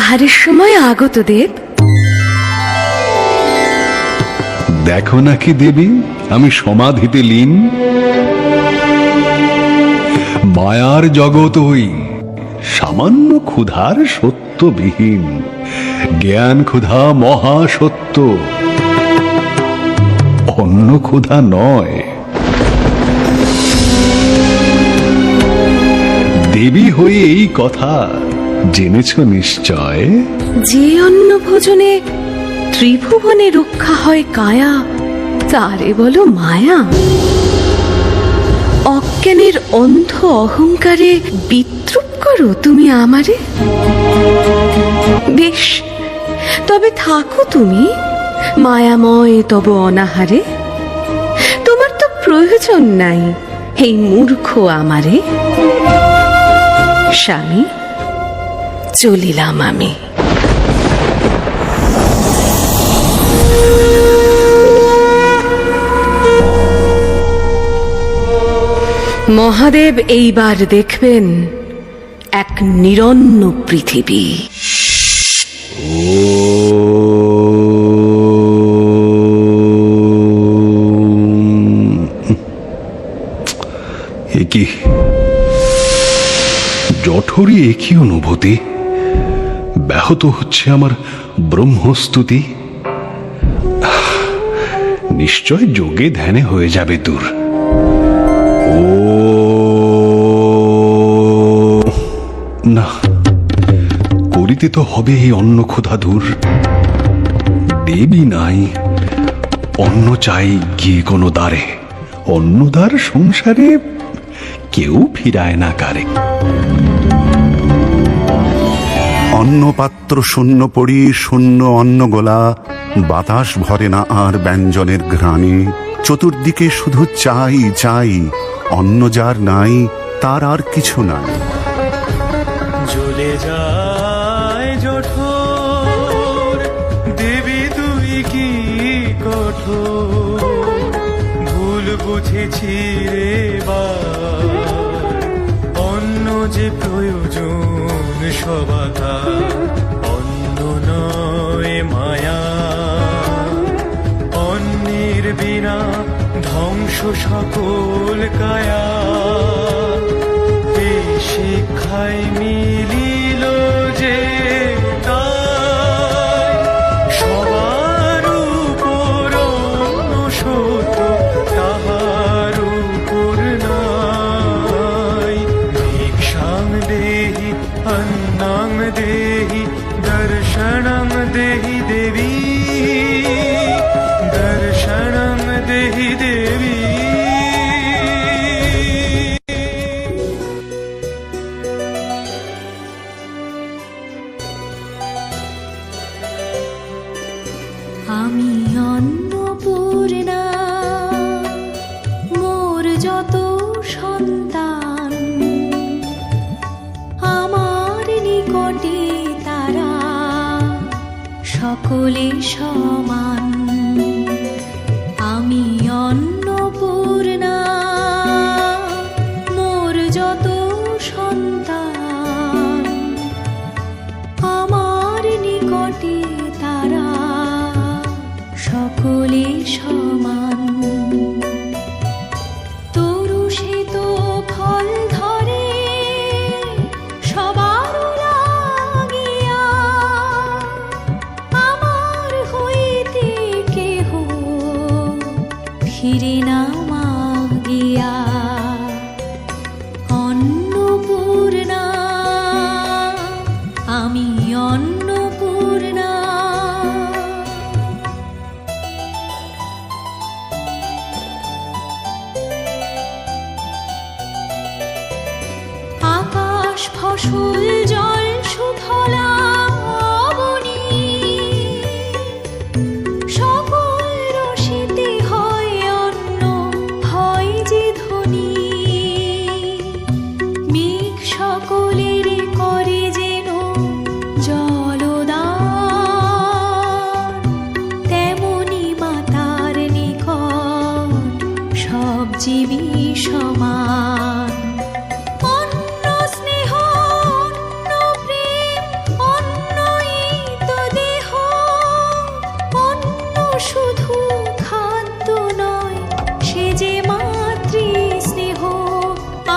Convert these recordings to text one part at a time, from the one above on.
আহারের সময় আগত দেব? দেখো নাকি দেবী, আমি সমাধিতে লীন। মায়ার জগৎ হই, সামান্য ক্ষুধার সত্যবিহীন। জ্ঞান ক্ষুধা মহা সত্য, অন্য ক্ষুধা নয়। দেবী হয়ে এই কথা। জেনেছ নিশ্চয়? যে অন্ন ভোজনে ত্রিভুবনে রক্ষা হয় কায়া, তারে বলো মায়া। অজ্ঞানের অন্ধ অহংকারে বিদ্রুপ করো তুমি আমারে। বেশ, তবে থাকো তুমি, মায়াময় তব অনাহারে। তোমার তো প্রয়োজন নাই এই মূর্খ আমারে। স্বামী চলিলাম আমি। মহাদেব এইবার দেখবেন এক নিরন্ন পৃথিবী। একই জঠরি একই অনুভূতি? ব্যাহত হচ্ছে আমার ব্রহ্মস্তুতি। নিশ্চয় যোগে ধ্যানে হয়ে যাবে দূর। ও না, করিতে তো হবে এই অন্ন ক্ষুধা দূর। দেবী নাই, অন্ন চাই গিয়ে কোনো দ্বারে। অন্নদার সংসারে কেউ ফিরায় না কারে। অন্নপাত্র শূন্য পড়ি, শূন্য অন্নগোলা বাতাস ভরে না আর ব্যঞ্জনের ঘ্রাণে। চতুর্দিকে শুধু চাই চাই। অন্ন যার নাই, তার আর কিছু নাই। জ্বলে দেবী কঠোর? ভুল বুঝেছি রে বার বিনা ধ্বংস সকল কায়া। এই শিক্ষায় মিলিল যে সবার উপর সত্য তাহার উপর নাই। দেহি, অন্নাং দেহি, দর্শনং দেহি দেবী। আমি অন্নপূর্ণা মোর যত সন্তান আমার নিকটে তারা সকলে সমান। সকলে সমান। তরু তো ফল হইতে কেহ ফিরে না মাগিয়া। মাতার নিকট সব জীবী সমান। শুধু খাদ্য নয় সে যে মাতৃ স্নেহ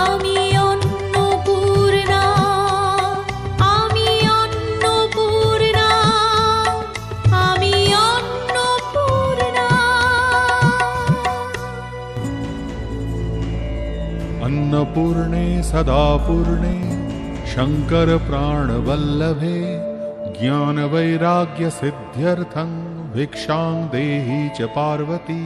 আমি অন্নপূর্ণা আমি অন্নপূর্ণা আমি অন্নপূর্ণা। ज्ञानवैराग्यसिद्ध्यर्थं भिक्षां देहि च पार्वती